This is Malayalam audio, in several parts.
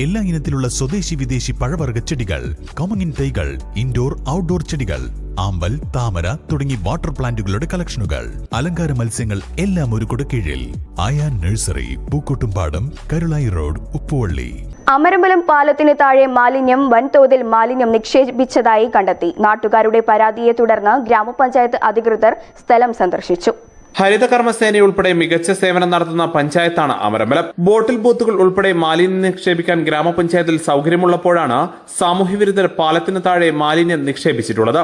എല്ലാ ഇനത്തിലുള്ള സ്വദേശി വിദേശി പഴവർഗ ചെടികൾ കമങ്ങിൻ തൈകൾ ഇൻഡോർ ഔട്ട്ഡോർ ചെടികൾ ആമ്പൽ താമര തുടങ്ങി വാട്ടർ പ്ലാന്റുകളുടെ കളക്ഷനുകൾ അലങ്കാര മത്സ്യങ്ങൾ എല്ലാം ഒരു കീഴിൽ ആയാൻ നഴ്സറി പൂക്കോട്ടുംപാടം കരുളായി റോഡ് ഉപ്പുവള്ളി. അമരമ്പലം പാലത്തിന് താഴെ മാലിന്യം വൻതോതിൽ മാലിന്യം നിക്ഷേപിച്ചതായി കണ്ടെത്തി. നാട്ടുകാരുടെ പരാതിയെ തുടർന്ന് ഗ്രാമപഞ്ചായത്ത് അധികൃതർ സ്ഥലം സന്ദർശിച്ചു. ഹരിത കർമ്മസേനയുൾപ്പെടെ മികച്ച സേവനം നടത്തുന്ന പഞ്ചായത്താണ് അമരമ്പലം. ബോട്ടിൽ ബൂത്തുകൾ ഉൾപ്പെടെ മാലിന്യം നിക്ഷേപിക്കാൻ ഗ്രാമപഞ്ചായത്തിൽ സൗകര്യമുള്ളപ്പോഴാണ് സാമൂഹ്യവിരുദ്ധർ പാലത്തിന് താഴെ മാലിന്യം നിക്ഷേപിച്ചിട്ടുള്ളത്.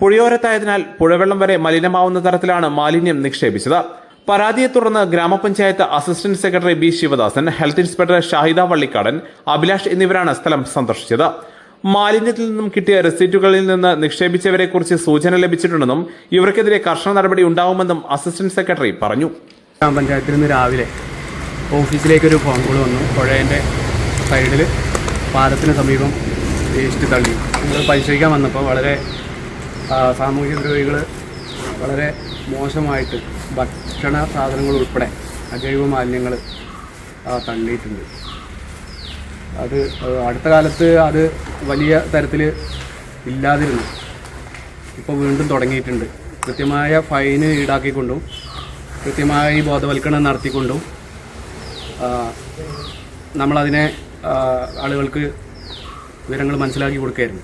പുഴയോരത്തായതിനാൽ പുഴവെള്ളം വരെ മലിനമാവുന്ന തരത്തിലാണ് മാലിന്യം നിക്ഷേപിച്ചത്. പരാതിയെ തുടർന്ന് ഗ്രാമപഞ്ചായത്ത് assistant secretary B Sivadasan health inspector Shahida Vallikkadan Abhilash എന്നിവരാണ് സ്ഥലം സന്ദർശിച്ചത്. മാലിന്യത്തിൽ നിന്നും കിട്ടിയ റെസിറ്റുകളിൽ നിന്ന് നിക്ഷേപിച്ചവരെക്കുറിച്ച് സൂചന ലഭിച്ചിട്ടുണ്ടെന്നും ഇവർക്കെതിരെ കർശന നടപടി ഉണ്ടാവുമെന്നും അസിസ്റ്റന്റ് സെക്രട്ടറി പറഞ്ഞു. ഗ്രാമപഞ്ചായത്തിൽ നിന്ന് രാവിലെ ഓഫീസിലേക്ക് ഒരു ഫോൺ കോൾ വന്നു. പുഴേന്റെ സൈഡിൽ പാലത്തിന് സമീപം വേസ്റ്റ് തള്ളി. നമ്മൾ പരിശോധിക്കാൻ വന്നപ്പോൾ വളരെ സാമൂഹ്യ ദ്രോഹികൾ വളരെ മോശമായിട്ട് ഭക്ഷണ സാധനങ്ങൾ ഉൾപ്പെടെ അജൈവ മാലിന്യങ്ങൾ തള്ളിയിട്ടുണ്ട്. അത് അടുത്ത കാലത്ത് അത് വലിയ തരത്തിൽ ഇല്ലാതിരുന്നു. ഇപ്പോൾ വീണ്ടും തുടങ്ങിയിട്ടുണ്ട്. കൃത്യമായ ഫൈന് ഈടാക്കിക്കൊണ്ടും കൃത്യമായി ബോധവൽക്കരണം നടത്തിക്കൊണ്ടും നമ്മളതിനെ ആളുകൾക്ക് വിവരങ്ങൾ മനസ്സിലാക്കി കൊടുക്കുകയായിരുന്നു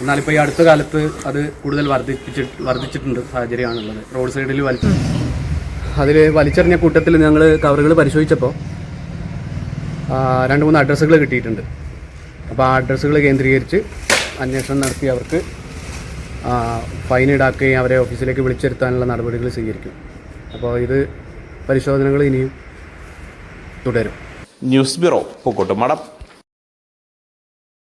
എന്നാലിപ്പോൾ ഈ അടുത്ത കാലത്ത് അത് കൂടുതൽ വർദ്ധിപ്പിച്ചിട്ട് വർദ്ധിച്ചിട്ടുണ്ട് സാഹചര്യമാണുള്ളത്. റോഡ് സൈഡിൽ വലിച്ചു അതിൽ വലിച്ചെറിഞ്ഞ കൂട്ടത്തിൽ ഞങ്ങൾ കവറുകൾ പരിശോധിച്ചപ്പോൾ രണ്ട് മൂന്ന് അഡ്രസ്സുകൾ കിട്ടിയിട്ടുണ്ട്. അപ്പോൾ ആ അഡ്രസ്സുകൾ കേന്ദ്രീകരിച്ച് അന്വേഷണം നടത്തി അവർക്ക് ഫൈൻ ഈടാക്കുകയും അവരെ ഓഫീസിലേക്ക് വിളിച്ചിരുത്താനുള്ള നടപടികൾ സ്വീകരിക്കും. അപ്പോൾ ഇത് പരിശോധനകൾ ഇനിയും തുടരും. News bureau പൂക്കോട്ടുമടം